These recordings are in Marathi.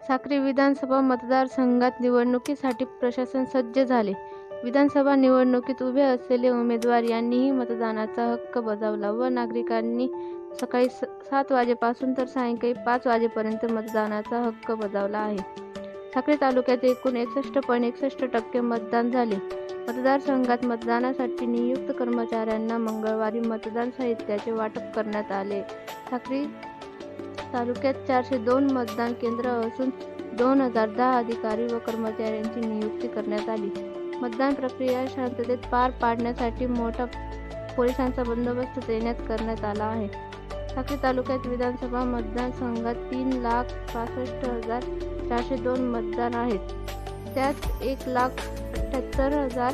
साक्री विधानसभा मतदारसंघात निवडणुकीसाठी प्रशासन सज्ज झाले. विधानसभा निवडणुकीत उभे असलेले उमेदवार यांनीही मतदानाचा हक्क बजावला व नागरिकांनी सकाळी सात वाजेपासून तर सायंकाळी पाच वाजेपर्यंत मतदानाचा हक्क बजावला आहे. साक्री तालुक्यात एकूण एकसष्ट पॉईंट एकसष्ट टक्के मतदान झाले. मतदारसंघात मतदानासाठी नियुक्त कर्मचाऱ्यांना मंगळवारी मतदान साहित्याचे वाटप करण्यात आले. साक्री तालुक्यात चारशे दोन मतदान केंद्र असून दोन हजार दहा अधिकारी व कर्मचाऱ्यांची नियुक्ती करण्यात आली. मतदान प्रक्रिया शांततेत पार पाडण्यासाठी मोठा पोलिसांचा बंदोबस्त तैनात करण्यात आला आहे. साक्री तालुक्यात विधानसभा मतदारसंघात तीन लाख पासष्ट हजार चारशे दोन मतदार आहेत. त्यात एक लाख अठ्ठ्याहत्तर हजार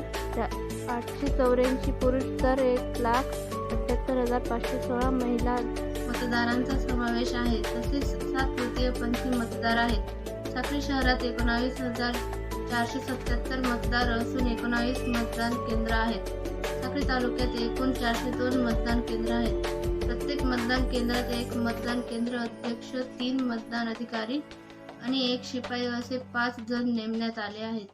आठशे चौऱ्याऐंशी पुरुष तर एक लाख अठ्ठ्याहत्तर हजार पाचशे सोळा महिला मतदारांचा समावेश आहे. तसेच सात तृतीयपंथी मतदार आहेत. साक्री शहरात एकोणावीस हजार चारशे सत्याहत्तर मतदार असून एकोणावीस मतदान केंद्र आहेत. साक्री तालुक्यात एकूण चारशे दोन मतदान केंद्र आहेत. प्रत्येक मतदान केंद्रात एक मतदान केंद्र अध्यक्ष, तीन मतदान अधिकारी आणि एक शिपाई असे पाच जण नेमण्यात आले आहेत.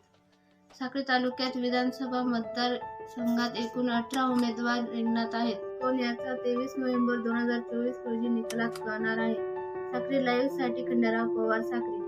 साक्री तालुक्यात विधानसभा मतदार संघात एकूण अठरा उमेदवार रिंगणात आहेत. कोण याचा तेवीस नोव्हेंबर दोन हजार चोवीस रोजी निकालात कळणार आहे. साखरी लाईव्हसाठी खंडेराव पवार साखरी